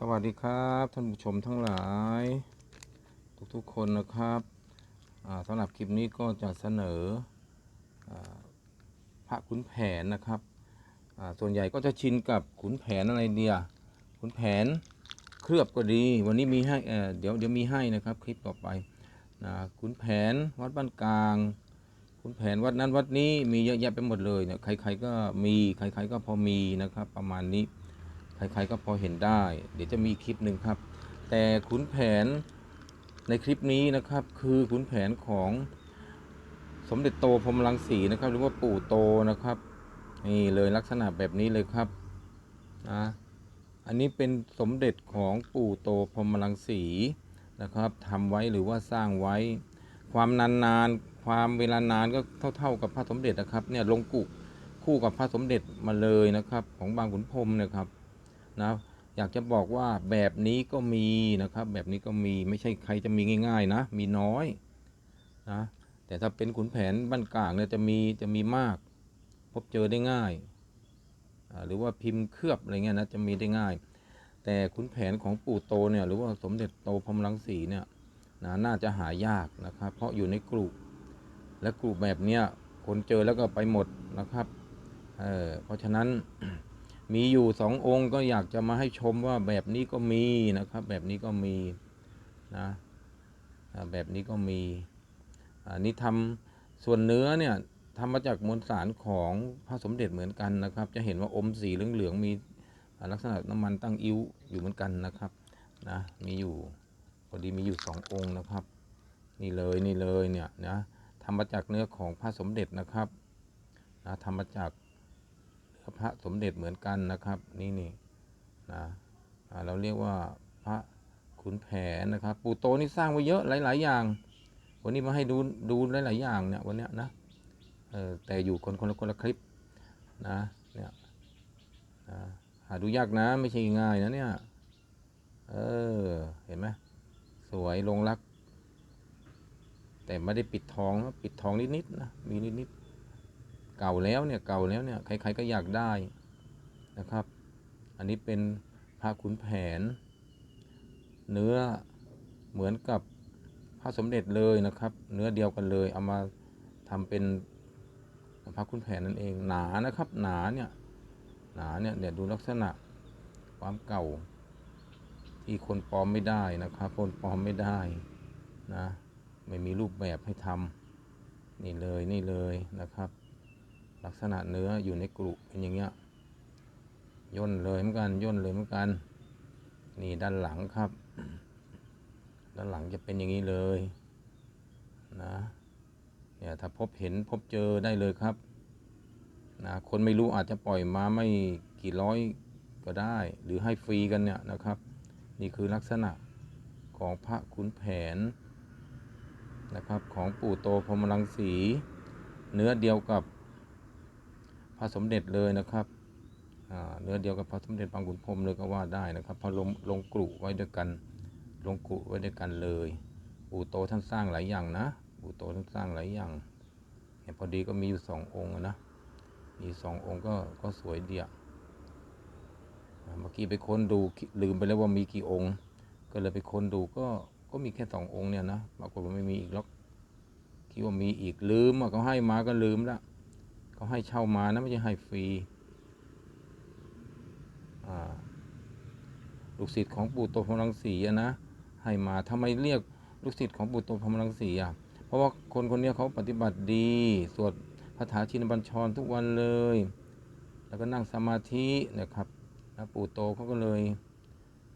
สวัสดีครับท่านผู้ชมทั้งหลาย ทุกๆคนนะครับสำหรับคลิปนี้ก็จะเสนออพระขุนแผนนะครับส่วนใหญ่ก็จะชินกับขุนแผนอะไรเดียขุนแผนเคลือบก็ดี วันนี้มีให้เเดี๋ยวเดี๋ยวมีให้นะครับคลิปต่อไปนะขุนแผนวัดบ้านกลางขุนแผนวัดนั้นวัดนี้มีเยอะแยะไปหมดเลยเนี่ยใครๆก็มีใครๆก็พอมีนะครับประมาณนี้ ใครๆก็พอเห็นได้ เดี๋ยวจะมีคลิปหนึ่งครับ แต่ขุนแผนในคลิปนี้นะครับ คือขุนแผนของสมเด็จโตพรมรังสีนะครับ หรือว่าปู่โตนะครับนี่เลยลักษณะแบบนี้เลยครับนะอันนี้เป็นสมเด็จของปู่โตพรมรังสีนะครับทำไว้หรือว่าสร้างไว้ ความนานนานๆความเวลานานก็เท่า ๆกับพระสมเด็จนะครับเนี่ยลงกุคู่กับพระสมเด็จมาเลยนะครับ ของบางขุนพรมเนะครับ นะอยากจะบอกว่าแบบนี้ก็มีนะครับ แบบนี้ก็มีไม่ใช่ใครจะมีง่าย ๆ นะ มีน้อยนะแต่ถ้าเป็นขุนแผนบ้านกลางเนี่ยจะมีจะมีมาก พบเจอได้ง่าย หรือว่าพิมพ์เคลือบอะไรเงี้ยนะจะมีได้ง่าย แต่ขุนแผนของปู่โตเนี่ยหรือว่าสมเด็จโตพรมรังสีเนี่ยนะน่าจะหายากนะครับ เพราะอยู่ในกลุ่มและกลุ่มแบบเนี้ยคนเจอแล้วก็ไปหมดนะครับเเพราะฉะนั้น มีอยู่สององค์ก็อยากจะมาให้ชมว่าแบบนี้ก็มีนะครับ แบบนี้ก็มีนะแบบนี้ก็มีอันนี้ทำส่วนเนื้อเนี่ยทำมาจากมวลสารของพระสมเด็จเหมือนกันนะครับ จะเห็นว่าอมสีเหลืองๆมีลักษณะน้ำมันตั้งอิ้วอยู่เหมือนกันนะครับนะมีอยู่พอดีมีอยู่สององค์นะครับ นี่เลยนี่เลยเนี่ยนะทำมาจากเนื้อของพระสมเด็จนะครับนะทำมาจาก พระสมเด็จเหมือนกันนะครับ นี่นี่นะเราเรียกว่าพระขุนแผนนะครับ ปู่โตนี่สร้างไว้เยอะหลาย ๆ อย่าง วันนี้มาให้ดูดูหลายๆอย่างเนี่ยวันเนี้ยนะเออแต่อยู่คนคนละคนละคลิปนะเนี่ยนะหาดูยากนะไม่ใช่ง่ายนะเนี่ยเออเห็นไหมสวยลงรัก แต่ไม่ได้ปิดทองนะปิดทองนิดๆนะมีนิดๆ เก่าแล้วเนี่ยเก่าแล้วเนี่ยใครๆก็อยากได้นะครับ อันนี้เป็นพระขุนแผน เนื้อเหมือนกับพระสมเด็จเลยนะครับ เนื้อเดียวกันเลยเอามาทำเป็นพระขุนแผนนั่นเองหนานะครับหนาเนี่ยหนาเนี่ยเดี๋ยวดูลักษณะความเก่าที่คนปลอมไม่ได้นะครับคนปลอมไม่ได้นะไม่มีรูปแบบให้ทำนี่เลยนี่เลยนะครับ ลักษณะเนื้ออยู่ในกรุเป็นอย่างเงี้ยย่นเลยเหมือนกันย่นเลยเหมือนกัน นี่ด้านหลังครับ ด้านหลังจะเป็นอย่างนี้เลยนะเนี่ยถ้าพบเห็นพบเจอได้เลยครับนะคนไม่รู้อาจจะปล่อยมาไม่กี่ร้อยก็ได้ หรือให้ฟรีกันเนี่ยนะครับ นี่คือลักษณะของพระขุนแผนนะครับของปู่โตพรมรังสี เนื้อเดียวกับ พระสมเด็จเลยนะครับเนื้อเดียวกับพระสมเด็จบางขุนพรมเลยก็ว่าได้นะครับพระลงลงกรุไว้ด้วยกันลงกรุไว้ด้วยกันเลยปู่โตท่านสร้างหลายอย่างนะปู่โตท่านสร้างหลายอย่างเนี่ยพอดีก็มีอยู่สององค์นะมีสององค์ก็ก็สวยเดียอ่าเมื่อกี้ไปค้นดูลืมไปแล้วว่ามีกี่องค์ ก็เลยไปค้นดูก็ก็มีแค่สององค์เนี่ยนะปรากฏว่าไม่มีอีกหรอกคิดว่ามีอีกลืมอะเขาให้มาก็ลืมละ เขาให้เช่ามานะไม่ใช่ให้ฟรีลูกศิษย์ของปู่โตพรมรังสีอะนะให้มาทำไมเรียกลูกศิษย์ของปู่โตพรมรังสีอะเพราะว่าคนคนนี้เขาปฏิบัติดีสวดคาถาชินบัญชรทุกวันเลย แล้วก็นั่งสมาธินะครับนะปู่โตเขาก็เลย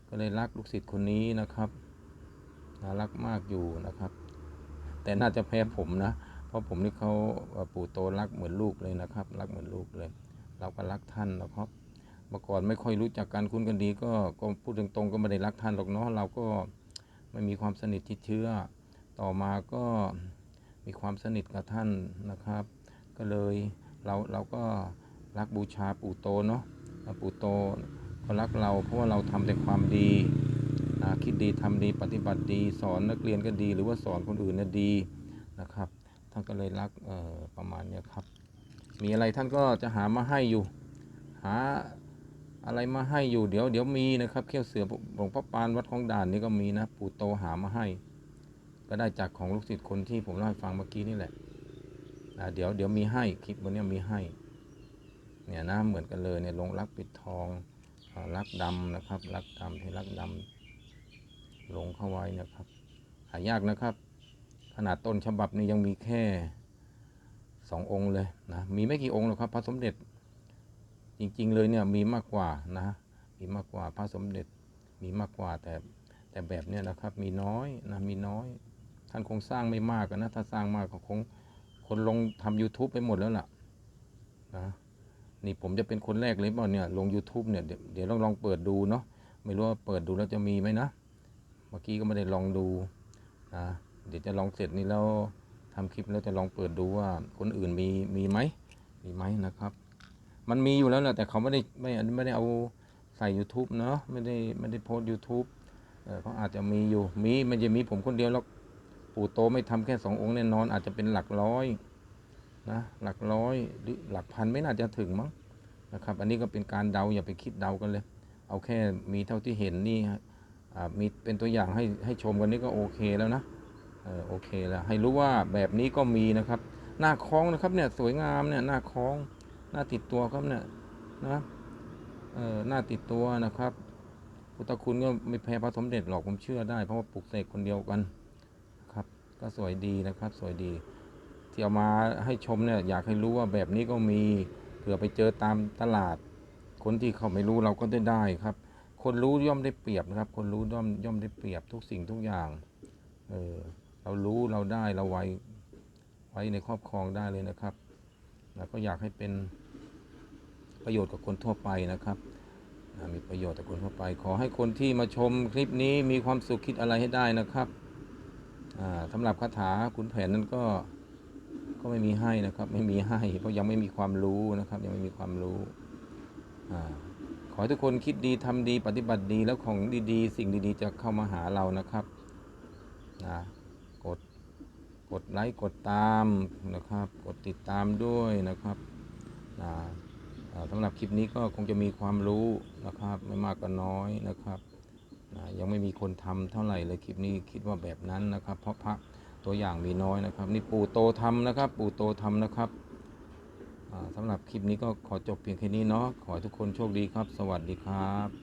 ก็เลยรักลูกศิษย์คนนี้นะครับน่ารักมากอยู่นะครับ แต่น่าจะแพ้ผมนะ เพราะผมนี่เขาปู่โตรักเหมือนลูกเลยนะครับ รักเหมือนลูกเลย เราก็รักท่านนะครับเมื่อก่อนไม่ค่อยรู้จักกันคุ้นกันดีก็ก็พูดตรงๆก็ไม่ได้รักท่านหรอกเนาะเราก็ไม่มีความสนิทที่เชื่อ ต่อมาก็มีความสนิทกับท่านนะครับ ก็เลยเราเราก็รักบูชาปู่โตเนาะปู่โตก็รักเราเพราะว่าเราทำแต่ความดีนะคิดดีทำดีปฏิบัติดี สอนนักเรียนก็ดี หรือว่าสอนคนอื่นเนี่ยดีนะครับ ท่านก็เลยรักเอ่อประมาณนี้ครับ มีอะไรท่านก็จะหามาให้อยู่ หาอะไรมาให้อยู่เดี๋ยวเดี๋ยวมีนะครับเขี้ยวเสือหลวงพ่อปานวัดของด่านนี่ก็มีนะปู่โตหามาให้ ก็ได้จากของลูกศิษย์คนที่ผมเล่าให้ฟังเมื่อกี้นี่แหละเดี๋ยวเดี๋ยวมีให้คลิปวันนี้มีให้เนี่ยนะเหมือนกันเลยเนี่ยลงรักปิดทองรักดำนะครับรักดำให้รักดำลงเข้าไว้นะครับหายากนะครับ ขนาดต้นฉบับนี้ยังมีแค่สององค์เลยนะ มีไม่กี่องค์หรอกครับ พระสมเด็จ จริง ๆ เลยเนี่ยมีมากกว่านะ มีมากกว่าพระสมเด็จ มีมากกว่าแต่แต่แบบเนี้ยนะครับ มีน้อยนะ มีน้อย ท่านคงสร้างไม่มากนะ ถ้าสร้างมากก็คงคนลงทำ YouTube ไปหมดแล้วล่ะนะนี่ผมจะเป็นคนแรกเลยเปล่าเนี่ยลง YouTube เนี่ยเดี๋ยวเดี๋ยวลองลองเปิดดูเนาะไม่รู้ว่าเปิดดูแล้วจะมีไหมนะ เมื่อกี้ก็ไม่ได้ลองดูนะ เดี๋ยวจะลองเสร็จนี้แล้วทำคลิปแล้วจะลองเปิดดูว่าคนอื่นมีมีไหมมีไหมนะครับ มันมีอยู่แล้วแหละแต่เขาไม่ได้ไม่ไม่ได้เอาใส่ YouTube เนาะไม่ได้ไม่ได้โพสต์ YouTube เขาอาจจะมีอยู่มีมันจะมีผมคนเดียวแล้วปู่โตไม่ทำแค่สององค์แน่นอน อาจจะเป็นหลักร้อยนะหลักร้อยหรือหลักพันไม่น่าจะถึงมั้งนะครับ อันนี้ก็เป็นการเดาอย่าไปคิดเดากันเลย เอาแค่มีเท่าที่เห็นนี่อ่ามีเป็นตัวอย่างให้ให้ชมกันนี่ก็โอเคแล้วนะ เออโอเคแล้วให้รู้ว่าแบบนี้ก็มีนะครับ หน้าคล้องนะครับเนี่ยสวยงามเนี่ยหน้าคล้อง หน้าติดตัวครับเนี่ยนะเออหน้าติดตัวนะครับพุทธคุณก็ไม่แพ้พระสมเด็จหรอกผมเชื่อได้ เพราะว่าปลุกเสกคนเดียวกันนะครับ ก็สวยดีนะครับ สวยดีที่เอามาให้ชมเนี่ยอยากให้รู้ว่าแบบนี้ก็มีเผื่อไปเจอตามตลาด คนที่เขาไม่รู้เราก็ได้ได้ครับ คนรู้ย่อมได้เปรียบนะครับ คนรู้ย่อมย่อมได้เปรียบทุกสิ่งทุกอย่าง เออ เรารู้เราได้เราไว้ไว้ในครอบครองได้เลยนะครับ แล้วก็อยากให้เป็นประโยชน์กับคนทั่วไปนะครับ มีประโยชน์กับคนทั่วไป ขอให้คนที่มาชมคลิปนี้มีความสุขคิดอะไรให้ได้นะครับสำหรับคาถาขุนแผนนั้นก็ก็ไม่มีให้นะครับ ไม่มีให้ เพราะยังไม่มีความรู้นะครับ ยังไม่มีความรู้อขอให้ทุกคนคิดดีทำดีปฏิบัติดีแล้วของดีๆ สิ่งดีๆ จะเข้ามาหาเรานะครับนะ กดไลค์กดตามนะครับ กดติดตามด้วยนะครับสำหรับคลิปนี้ก็คงจะมีความรู้นะครับ ไม่มากก็น้อยนะครับยังไม่มีคนทำเท่าไหร่เลยคลิปนี้คิดว่าแบบนั้นนะครับ เพราะพระตัวอย่างมีน้อยนะครับ นี่ปู่โตทำนะครับ ปู่โตทำนะครับอ่าสำหรับคลิปนี้ก็ขอจบเพียงแค่นี้เนาะขอให้ทุกคนโชคดีครับ สวัสดีครับ